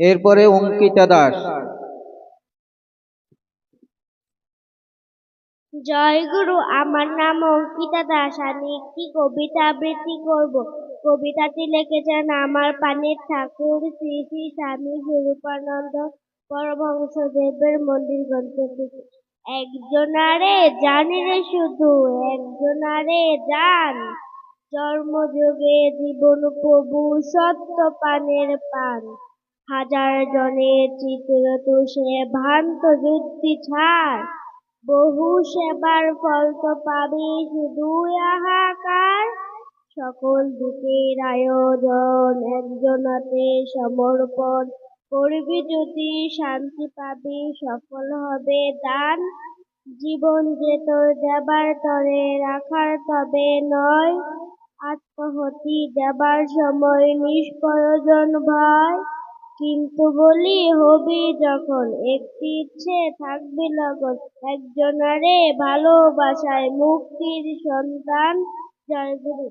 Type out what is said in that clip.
এরপরে অঙ্কিতা দাস। জয় গুরু আমার নাম অঙ্কিতা দাস। আমি একটি কবিতা আবৃত্তি করব। কবিতাটি লিখেছেন আমার পানির ঠাকুর শ্রী শ্রী স্বামী স্বরূপানন্দ পরমহংসদেবের মন্দির গ্রন্থ থেকে একজনারে জানি রে শুধু একজনারে জান। জন্মযোগে জীবন প্রভু সত্য পানের পান। হাজার জনের চিত্র তো সে ভ্রান্ত যুক্তি ছাড়। বহু সেবার ফল তো পাবি শুধু হাহাকার। সকল দিকের আয়োজন একজনাতে সমর্পণ করবি যদি শান্তি পাবি, সফল হবে দান। জীবন যে তোর দেবার তরে রাখার তবে নয়। আত্মহতি দেবার সময় নিষ্প্রয়োজন ভয়। কিন্তু বলি হবি যখন একটি ইচ্ছে থাকবে লগন একজনারে ভালোবাসায় মুক্তির সন্তান জয় গুরু।